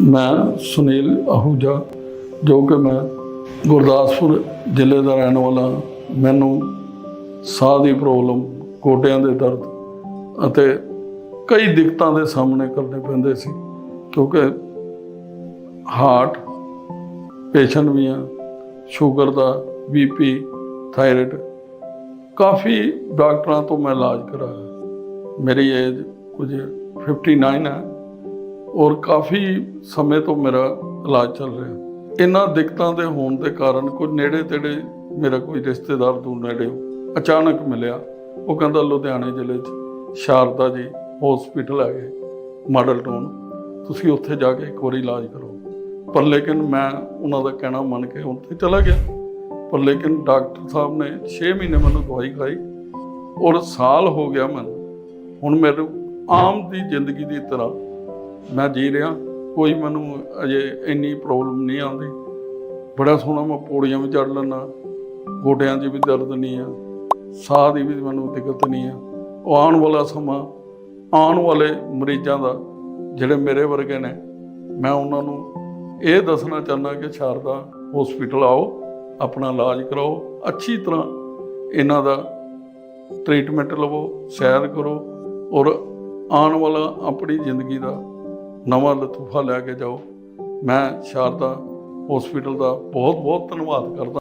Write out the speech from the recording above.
ਮੈਂ ਸੁਨੀਲ ਆਹੂਜਾ ਜੋ ਕਿ ਮੈਂ ਗੁਰਦਾਸਪੁਰ ਜ਼ਿਲ੍ਹੇ ਦਾ ਰਹਿਣ ਵਾਲਾ ਹਾਂ। ਮੈਨੂੰ ਸਾਹ ਦੀ ਪ੍ਰੋਬਲਮ, ਗੋਡਿਆਂ ਦੇ ਦਰਦ ਅਤੇ ਕਈ ਦਿੱਕਤਾਂ ਦੇ ਸਾਹਮਣੇ ਕਰਨੇ ਪੈਂਦੇ ਸੀ, ਕਿਉਂਕਿ ਹਾਰਟ ਪੇਸ਼ੈਂਟ ਵੀ ਆ, ਸ਼ੂਗਰ ਦਾ ਬੀਪੀ ਥਾਇਰਾਇਡ। ਕਾਫੀ ਡਾਕਟਰਾਂ ਤੋਂ ਮੈਂ ਇਲਾਜ ਕਰਾਇਆ। ਮੇਰੀ ਏਜ ਕੁਝ 59 ਹੈ। ਔਰ ਕਾਫੀ ਸਮੇਂ ਤੋਂ ਮੇਰਾ ਇਲਾਜ ਚੱਲ ਰਿਹਾ। ਇਹਨਾਂ ਦਿੱਕਤਾਂ ਦੇ ਹੋਣ ਦੇ ਕਾਰਨ ਕੋਈ ਨੇੜੇ ਤੇੜੇ ਮੇਰਾ ਕੋਈ ਰਿਸ਼ਤੇਦਾਰ ਦੂਰ ਨੇੜੇ ਅਚਾਨਕ ਮਿਲਿਆ। ਉਹ ਕਹਿੰਦਾ, ਲੁਧਿਆਣੇ ਜ਼ਿਲ੍ਹੇ 'ਚ ਸ਼ਾਰਦਾ ਜੀ ਹਸਪੀਟਲ ਹੈਗੇ ਮਾਡਲ ਟਾਊਨ। ਤੁਸੀਂ ਉੱਥੇ ਜਾ ਕੇ ਇੱਕ ਵਾਰੀ ਇਲਾਜ ਕਰੋ। ਪਰ ਲੇਕਿਨ ਮੈਂ ਉਹਨਾਂ ਦਾ ਕਹਿਣਾ ਮੰਨ ਕੇ ਉੱਥੇ ਚਲਾ ਗਿਆ। ਪਰ ਲੇਕਿਨ ਡਾਕਟਰ ਸਾਹਿਬ ਨੇ 6 ਮਹੀਨੇ ਮੈਨੂੰ ਦਵਾਈ ਖਾਈ ਔਰ ਸਾਲ ਹੋ ਗਿਆ ਮੈਨੂੰ। ਹੁਣ ਮੈਨੂੰ ਆਮ ਦੀ ਜ਼ਿੰਦਗੀ ਦੀ ਤਰ੍ਹਾਂ ਮੈਂ ਜੀ ਰਿਹਾ, ਕੋਈ ਮੈਨੂੰ ਅਜੇ ਇੰਨੀ ਪ੍ਰੋਬਲਮ ਨਹੀਂ ਆਉਂਦੀ। ਬੜਾ ਸੋਹਣਾ ਮੈਂ ਪੌੜੀਆਂ ਵੀ ਚੜ ਲੈਂਦਾ, ਗੋਡਿਆਂ 'ਚ ਵੀ ਦਰਦ ਨਹੀਂ ਆ, ਸਾਹ ਦੀ ਵੀ ਮੈਨੂੰ ਦਿੱਕਤ ਨਹੀਂ ਆ। ਉਹ ਆਉਣ ਵਾਲਾ ਸਮਾਂ, ਆਉਣ ਵਾਲੇ ਮਰੀਜ਼ਾਂ ਦਾ, ਜਿਹੜੇ ਮੇਰੇ ਵਰਗੇ ਨੇ, ਮੈਂ ਉਹਨਾਂ ਨੂੰ ਇਹ ਦੱਸਣਾ ਚਾਹੁੰਦਾ ਕਿ ਸ਼ਾਰਦਾ ਹਸਪੀਟਲ ਆਓ, ਆਪਣਾ ਇਲਾਜ ਕਰਾਓ, ਅੱਛੀ ਤਰ੍ਹਾਂ ਇਹਨਾਂ ਦਾ ਟ੍ਰੀਟਮੈਂਟ ਲਵੋ, ਸੈਰ ਕਰੋ ਔਰ ਆਉਣ ਵਾਲਾ ਆਪਣੀ ਜ਼ਿੰਦਗੀ ਦਾ ਨਵਾਂ ਲਤੂਫਾ ਲੈ ਕੇ ਜਾਓ। ਮੈਂ ਸ਼ਾਰਦਾ ਹਸਪੀਟਲ ਦਾ ਬਹੁਤ ਬਹੁਤ ਧੰਨਵਾਦ ਕਰਦਾ।